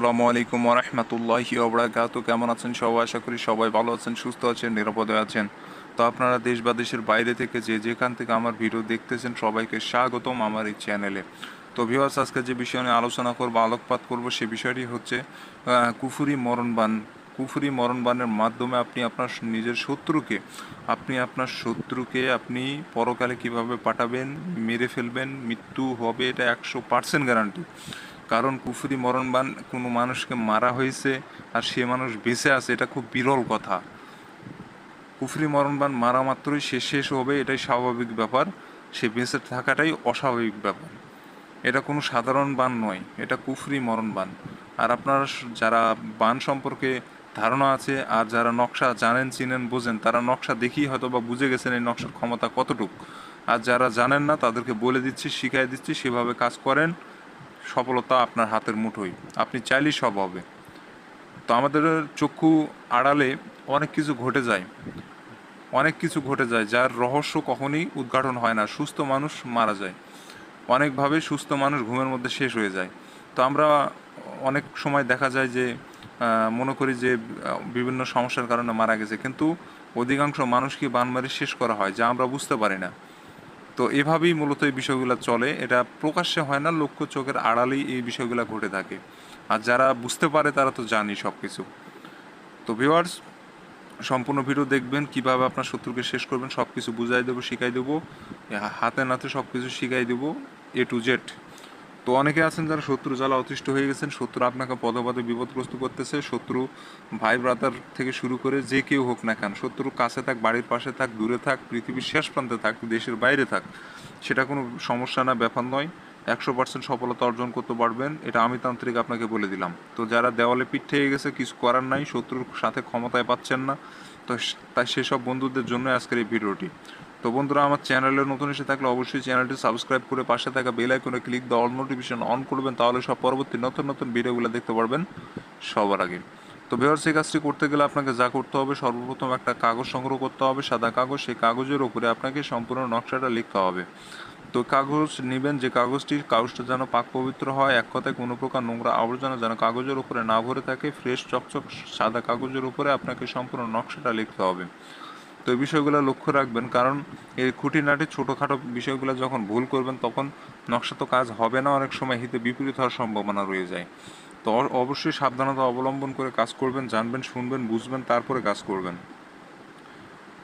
আসসালামু আলাইকুম রহমতুল্লাহি ওবরাকাত কেমন আছেন সবাই? আশা করি সবাই ভালো আছেন, সুস্থ আছেন, নিরাপদে আছেন। তো আপনারা দেশ বা দেশের বাইরে থেকে যে যেখান থেকে আমার ভিডিও দেখতেছেন, সবাইকে স্বাগতম আমার এই চ্যানেলে। তো ভিওয়ার্স আজকে যে বিষয় নিয়ে আলোচনা করব, আলোকপাত করব, সে বিষয়টি হচ্ছে কুফুরি মরণবান। কুফুরি মরণবানের মাধ্যমে আপনি আপনার নিজের শত্রুকে, আপনি আপনার শত্রুকে আপনি পরকালে কীভাবে পাঠাবেন, মেরে ফেলবেন, মৃত্যু হবে, এটা একশো পার্সেন্ট গ্যারান্টি কারণ কুফুরি মরণবান কোনো মানুষকে মারা হয়েছে আর সে মানুষ বেঁচে আছে, এটা খুব বিরল কথা। কুফরি মরণবান মারা মাত্রই সে শেষ হবে, এটাই স্বাভাবিক ব্যাপার। সে বেঁচে থাকাটাই অস্বাভাবিক ব্যাপার। এটা কোনো সাধারণ বান নয়, এটা কুফরি মরণবান। আর আপনারা যারা বান সম্পর্কে ধারণা আছে আর যারা নকশা জানেন, চিনেন, বোঝেন, তারা নকশা দেখেই হয়তো বা বুঝে গেছেন এই নকশার ক্ষমতা কতটুক। আর যারা জানেন না, তাদেরকে বলে দিচ্ছি, শিখাই দিচ্ছি, সেভাবে কাজ করেন। সফলতা আপনার হাতের মুঠোই আপনি চাইলেই সব হবে। তো আমাদের চক্ষু আড়ালে অনেক কিছু ঘটে যায়। অনেক কিছু ঘটে যায় যার রহস্য কখনই উদ্ঘাটন হয় না। সুস্থ মানুষ মারা যায়। অনেকভাবে সুস্থ মানুষ ঘুমের মধ্যে শেষ হয়ে যায়। তো আমরা অনেক সময় দেখা যায় যে মনে করি যে, বিভিন্ন সমস্যার কারণে মারা গেছে। কিন্তু অধিকাংশ মানুষকে বানমারি শেষ করা হয় যা আমরা বুঝতে পারি না। তো এভাবেই মূলত এই বিষয়গুলো চলে। এটা প্রকাশ্যে হয় না, লক্ষ্য চোখের আড়ালেই এই বিষয়গুলো ঘটে থাকে। আর যারা বুঝতে পারে তারা তো জানি সব কিছু তো ভিওয়ার্স সম্পূর্ণ ভিডিও দেখবেন, কীভাবে আপনার শত্রুকে শেষ করবেন সব কিছু বুঝাই দেবো, শিখাই দেবো হাতে নাতে সব কিছু শিখাই দেবো এ টু জেড তো অনেকে আছেন যারা শত্রু জ্বালা অতিষ্ঠ হয়ে গেছেন, শত্রু আপনাকে পদপদে পদে বিপদগ্রস্ত করতেছে, শত্রু ভাই ব্রাদার থেকে শুরু করে যে কেউ হোক না কেন, শত্রু কাছে থাক, বাড়ির পাশে থাক, দূরে থাক, পৃথিবীর শেষ প্রান্তে থাক, দেশের বাইরে থাক, সেটা কোনো সমস্যা না, ব্যাপার নয়। একশো পার্সেন্ট সফলতা অর্জন করতে পারবেন, এটা আমি তান্ত্রিক আপনাকে বলে দিলাম। তো যারা দেওয়ালে পিঠ গেছে, কিছু করার নাই, শত্রুর সাথে ক্ষমতায় পাচ্ছেন না, তো তাই সেসব বন্ধুদের জন্য আজকের এই ভিডিওটি। তো বন্ধুরা, আমার চ্যানেলে নতুন এসে থাকলে অবশ্যই চ্যানেলটি সাবস্ক্রাইব করে পাশে থাকা বেল আইকনে ক্লিক দিয়ে অল নোটিফিকেশন অন করবেন, তাহলে সব পরবর্তী নতুন নতুন ভিডিওগুলো দেখতে পারবেন সবার আগে। তো বেহর সেই কাজটি করতে গেলে আপনাকে যা করতে হবে, সর্বপ্রথম একটা কাগজ সংগ্রহ করতে হবে, সাদা কাগজ, সেই কাগজের উপরে আপনাকে সম্পূর্ণ নকশাটা লিখতে হবে। তো কাগজ নেবেন, যে কাগজটি কাগজটা যেন পাক পবিত্র হয়, এক কথায় কোনো প্রকার নোংরা আবর্জনা যেন কাগজের উপরে না ভরে থাকে, ফ্রেশ, চকচক, সাদা কাগজের উপরে আপনাকে সম্পূর্ণ নকশাটা লিখতে হবে। তো এই বিষয়গুলো লক্ষ্য রাখবেন, কারণ এই খুঁটিনাটি ছোটোখাটো বিষয়গুলো যখন ভুল করবেন, তখন নকশা তো কাজ হবে না, অনেক সময় হিতে বিপরীত হওয়ার সম্ভাবনা রয়ে যায়। তো অবশ্যই সাবধানতা অবলম্বন করে কাজ করবেন, জানবেন, শুনবেন, বুঝবেন, তারপরে কাজ করবেন।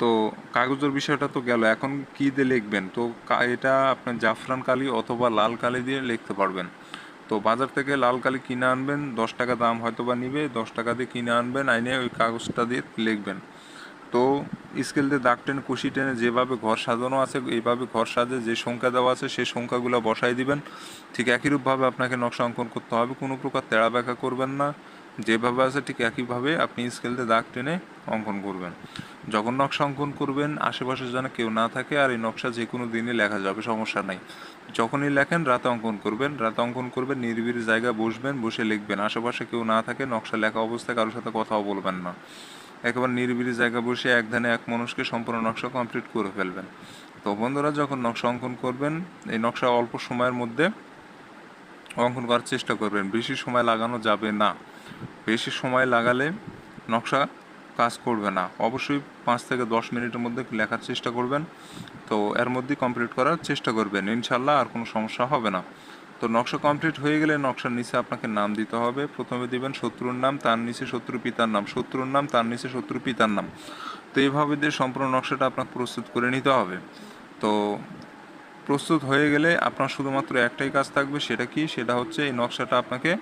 তো কাগজের বিষয়টা তো গেল, এখন কি দিয়ে লিখবেন? তো এটা আপনার জাফরান কালি অথবা লাল কালি দিয়ে লিখতে পারবেন। তো বাজার থেকে লাল কালি কিনে আনবেন, দশ টাকা দাম হয়তো বা নিবে, দশ টাকা দিয়ে কিনে আনবেন, আইনে ওই কাগজটা দিয়ে লিখবেন। তো স্কেল দিয়ে দাগ টেনে, কুশি টেনে যেভাবে ঘর সাজানো আছে, এইভাবে ঘর সাজে যে সংখ্যা দেওয়া আছে, সেই সংখ্যাগুলো বসাই দিবেন। ঠিক একই রূপভাবে আপনাকে নকশা অঙ্কন করতে হবে, কোনো প্রকার তেড়া ব্যাখ্যা করবেন না। যেভাবে আছে ঠিক একইভাবে আপনি স্কেল দিয়ে দাগ টেনে অঙ্কন করবেন। যখন নকশা অঙ্কন করবেন, আশেপাশে যেন কেউ না থাকে আর এই নকশা যে কোনো দিনই লেখা যাবে, সমস্যা নাই। যখনই লেখেন, রাতে অঙ্কন করবেন। রাতে অঙ্কন করবেন, নিরিবিলি জায়গায় বসবেন, বসে লিখবেন। আশেপাশে কেউ না থাকে, নকশা লেখা অবস্থায় কারোর সাথে কথাও বলবেন না। একেবারে নিরিবিলি জায়গা বসে এক ধানে এক মানুষকে সম্পূর্ণ নকশা কমপ্লিট করে ফেলবেন। তো বন্ধুরা, যখন নকশা অঙ্কন করবেন, এই নকশা অল্প সময়ের মধ্যে অঙ্কন করার চেষ্টা করবেন। বেশি সময় লাগানো যাবে না। বেশি সময় লাগালে নকশা কাজ করবে না। অবশ্যই পাঁচ থেকে দশ মিনিটের মধ্যে লেখার চেষ্টা করবেন। তো এর মধ্যেই কমপ্লিট করার চেষ্টা করবেন। ইনশাল্লাহ আর কোনো সমস্যা হবে না। তো নকশা কমপ্লিট হয়ে গেলে নকশার নিচে আপনাকে নাম দিতে হবে। প্রথমে দিবেন শত্রুর নাম, তার নিচে শত্রু পিতার নাম। শত্রুর নাম, তার নিচে শত্রু পিতার নাম। তো এইভাবে দিয়ে সম্পূর্ণ নকশাটা আপনাকে প্রস্তুত করে নিতে হবে। তো প্রস্তুত হয়ে গেলে আপনার শুধুমাত্র একটাই কাজ থাকবে, সেটা কি? সেটা হচ্ছে এই নকশাটা আপনাকে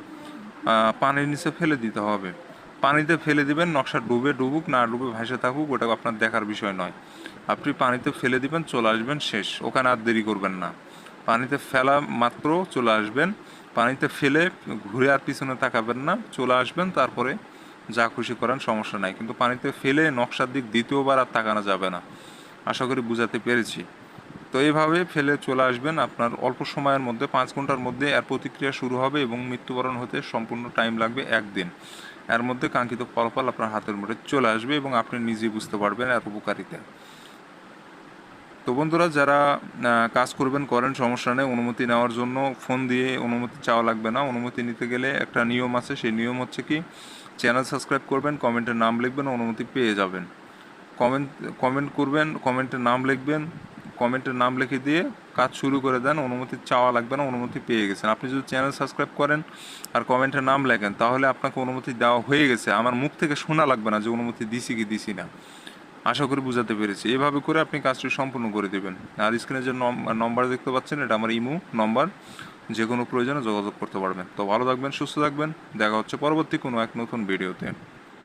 পানির নিচে ফেলে দিতে হবে। পানিতে ফেলে দিবেন, নকশা ডুবে ডুবুক, না ডুবে ভাসে থাকুক, ওটা আপনার দেখার বিষয় নয়। আপনি পানিতে ফেলে দিবেন, চলে আসবেন শেষ। ওখানে আর দেরি করবেন না। পানিতে ফেলা মাত্র চলে আসবেন। পানিতে ফেলে ঘুরে আর পিছনে তাকাবেন না, চলে আসবেন, তারপরে যা খুশি করেন, সমস্যা নাই। কিন্তু পানিতে ফেলে নকশার দিক দ্বিতীয়বার আর তাকানো যাবে না। আশা করি বুঝাতে পেরেছি। তো এইভাবে ফেলে চলে আসবেন আপনার অল্প সময়ের মধ্যে, পাঁচ ঘণ্টার মধ্যে এর প্রতিক্রিয়া শুরু হবে এবং মৃত্যুবরণ হতে সম্পূর্ণ টাইম লাগবে একদিন। এর মধ্যে কাঙ্ক্ষিত ফলাফল আপনার হাতের মধ্যে চলে আসবে এবং আপনি নিজেই বুঝতে পারবেন এর উপকারিতা। তো বন্ধুরা, যারা কাজ করবেন, করেন, সমস্যা নেই, অনুমতি নেওয়ার জন্য ফোন দিয়ে অনুমতি চাওয়া লাগবে না। অনুমতি নিতে গেলে একটা নিয়ম আছে, সেই নিয়ম হচ্ছে কি, চ্যানেল সাবস্ক্রাইব করবেন, কমেন্টের নাম লিখবেন, অনুমতি পেয়ে যাবেন। কমেন্ট কমেন্ট করবেন, কমেন্টের নাম লিখবেন, কমেন্টের নাম লিখে দিয়ে কাজ শুরু করে দেন, অনুমতি চাওয়া লাগবে না, অনুমতি পেয়ে গেছেন। আপনি যদি চ্যানেল সাবস্ক্রাইব করেন আর কমেন্টের নাম লেখেন, তাহলে আপনাকে অনুমতি দেওয়া হয়ে গেছে। আমার মুখ থেকে শোনা লাগবে না যে অনুমতি দিছি কি দিছি না। আশা করি বুঝাতে পেরেছি। এভাবে করে আপনি কাজটি সম্পূর্ণ করে দেবেন। আর স্ক্রিনে যে নম্বর দেখতে পাচ্ছেন, এটা আমার ইমো নম্বর। যে কোনো প্রয়োজনে যোগাযোগ করতে পারবেন। তো ভালো থাকবেন, সুস্থ থাকবেন। দেখা হচ্ছে পরবর্তী কোনো এক নতুন ভিডিওতে।